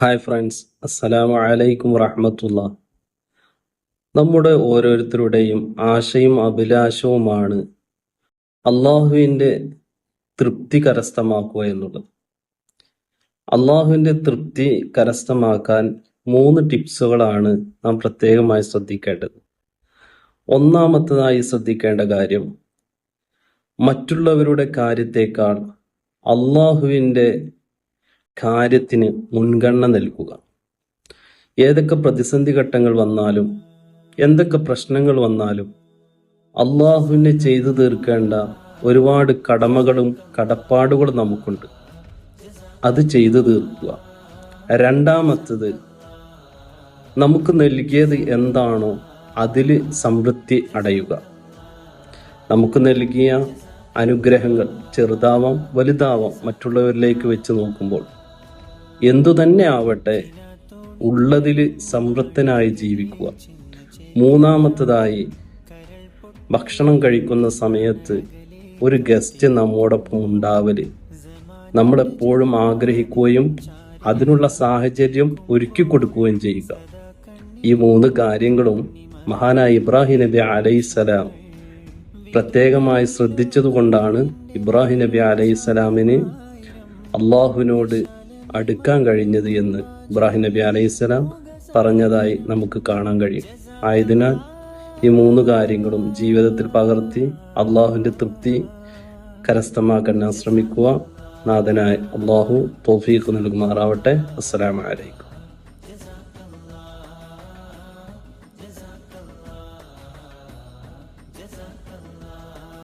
Hi friends അസ്സലാമു അലൈക്കും വറഹമത്തുള്ള നമ്മുടെ ഓരോരുത്തരുടെയും ആശയും അഭിലാഷവുമാണ് അള്ളാഹുവിന്റെ തൃപ്തി കരസ്ഥമാക്കുക എന്നുള്ളത്. അള്ളാഹുവിന്റെ തൃപ്തി കരസ്ഥമാക്കാൻ മൂന്ന് ടിപ്സുകളാണ് നാം പ്രത്യേകമായി ശ്രദ്ധിക്കേണ്ടത്. ഒന്നാമത്തതായി ശ്രദ്ധിക്കേണ്ട കാര്യം മറ്റുള്ളവരുടെ കാര്യത്തേക്കാൾ അള്ളാഹുവിന്റെ കാര്യത്തിന് മുൻഗണന നൽകുക. ഏതൊക്കെ പ്രതിസന്ധി ഘട്ടങ്ങൾ വന്നാലും എന്തൊക്കെ പ്രശ്നങ്ങൾ വന്നാലും അള്ളാഹുവിനെ ചെയ്തു തീർക്കേണ്ട ഒരുപാട് കടമകളും കടപ്പാടുകളും നമുക്കുണ്ട്. അത് ചെയ്തു തീർക്കുക. രണ്ടാമത്തത് നമുക്ക് നൽകിയത് എന്താണോ അതിൽ സംതൃപ്തി അടയുക. നമുക്ക് നൽകിയ അനുഗ്രഹങ്ങൾ ചെറുതാവാം വലുതാവാം മറ്റുള്ളവരിലേക്ക് വെച്ച് നോക്കുമ്പോൾ എന്തു തന്നെ ആവട്ടെ ഉള്ളതിൽ സംതൃപ്തനായി ജീവിക്കുക. മൂന്നാമത്തതായി ഭക്ഷണം കഴിക്കുന്ന സമയത്ത് ഒരു ഗസ്റ്റ് നമ്മോടൊപ്പം ഉണ്ടാവൽ. നമ്മളെപ്പോഴും ആഗ്രഹിക്കുകയും അതിനുള്ള സാഹചര്യം ഒരുക്കി കൊടുക്കുകയും ചെയ്യുക. ഈ മൂന്ന് കാര്യങ്ങളും മഹാനായ ഇബ്രാഹിം നബി അലൈസലാം പ്രത്യേകമായി ശ്രദ്ധിച്ചതുകൊണ്ടാണ് ഇബ്രാഹിം നബി അലൈസലാമിന് അള്ളാഹുവിനോട് അടുക്കാൻ കഴിഞ്ഞത് എന്ന് ഇബ്രാഹിം നബി അലൈഹിസ്സലാം പറഞ്ഞതായി നമുക്ക് കാണാൻ കഴിയും. ആയതിനാൽ ഈ മൂന്ന് കാര്യങ്ങളും ജീവിതത്തിൽ പകർത്തി അള്ളാഹുവിന്റെ തൃപ്തി കരസ്ഥമാക്കാൻ ശ്രമിക്കുക. നാഥനായ അള്ളാഹു തോഫീഖ് നൽകുമാറാവട്ടെ. അസ്സലാമലൈക്കും